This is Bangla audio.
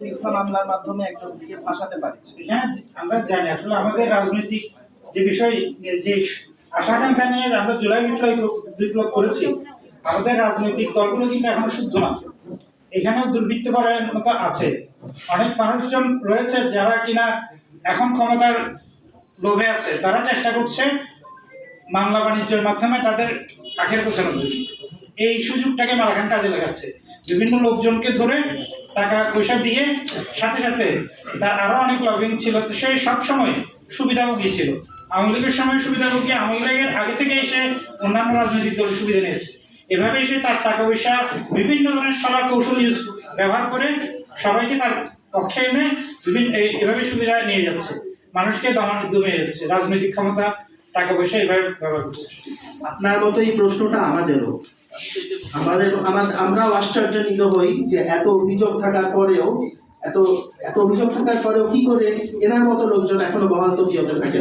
মিথ্যা মামলার মাধ্যমে ফাঁসাতে হ্যাঁ আমরা জানি, আসলে আমাদের রাজনৈতিক যে বিষয়, যে নিয়ে আমরা জুলাই বিপ্লব করেছি, আমাদের রাজনৈতিক দলগুলো কিন্তু এখনও শুদ্ধ না। এখানেও দুর্বৃত্ত করার মতো আছে। অনেক মানুষজন রয়েছে যারা কিনা এখন ক্ষমতার লোভে আছে। তারা চেষ্টা করছে মামলা বাণিজ্যের মাধ্যমে তাদের আখের গোছানোর জন্য। এই সুযোগটাকে মারাখান কাজে লাগাচ্ছে। বিভিন্ন লোকজনকে ধরে টাকা পয়সা দিয়ে সাথে সাথে তার আরও অনেক লবিং ছিল। তো সে সবসময় সুবিধাভোগী ছিল। আওয়ামী লীগের সময় সুবিধাভোগী আওয়ামী লীগের আগে থেকে এসে অন্যান্য রাজনৈতিক দলের সুবিধা নিয়েছে। এভাবে সে তার টাকা পয়সা বিভিন্ন ধরনের সলা কৌশল ইউজ ব্যবহার করে সবাইকে তার পক্ষে এনে বিভিন্ন এভাবে সুবিধা নিয়ে যাচ্ছে। মানুষকে দমন, দমে যাচ্ছে। রাজনৈতিক ক্ষমতা টাকা পয়সা এভাবে ব্যবহার করছে। আপনার মতো এই প্রশ্নটা আমাদেরও। আমাদের আমাদের আমরাও আশ্চর্যান্বিত হই যে এত অভিযোগ থাকার পরেও, এত এত অভিযোগ থাকার পরেও কি করে এনার মতো লোকজন এখনও বহাল হতে থাকে?